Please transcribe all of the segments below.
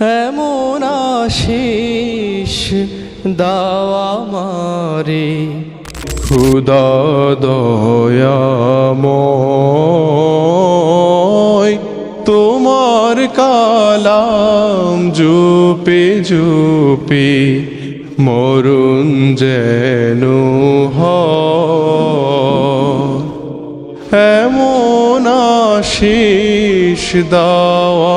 এমন আশিস দাওয়া মারে খুদা দয়াময়, তোমার কালাম জুপি জুপি মরুন যেন এমন আশিস, দাও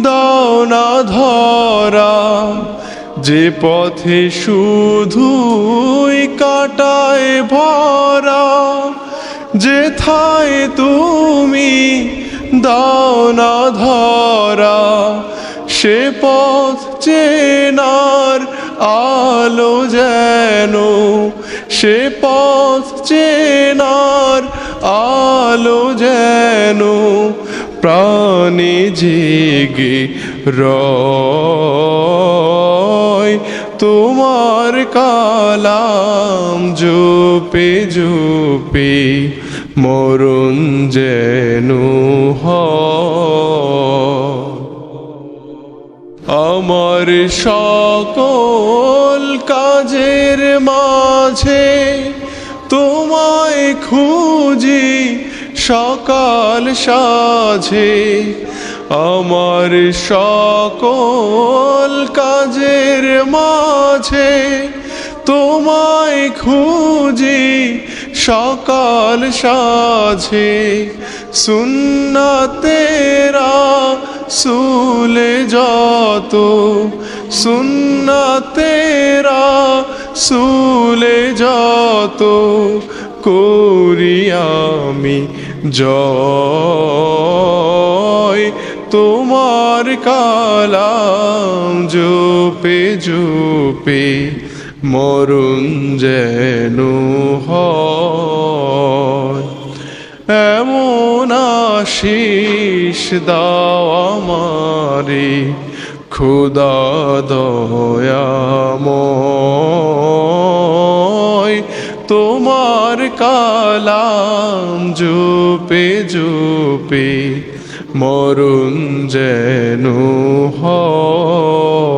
দাও না ধরা যে পথে শুধুই কাটায় ভরা যে থায় তুমি দাও না ধরা সে পথ চেনার আলো যেন, সে পথ চেনার আলো যেন প্রাণে জেগে রয়। তোমার কালাম জোপে জোপে মরুন যেন আমার সকল কাজের মাঝে তোমায় খুঁজি সকাল সাঝে আমার সকল কাজের মাঝে তোমায় খুঁজি, সকাল সাঝে সুন্না তেরা সুলে যত সুন্না তেরা সুলে যত করি আমি জয় তোমার কালাম জোপে জোপে মরুন যেন এমন আশিস দাও আমারে, খুদা দয়াময় তোমার কালাম জুপে জুপে মরুন যেন হয়।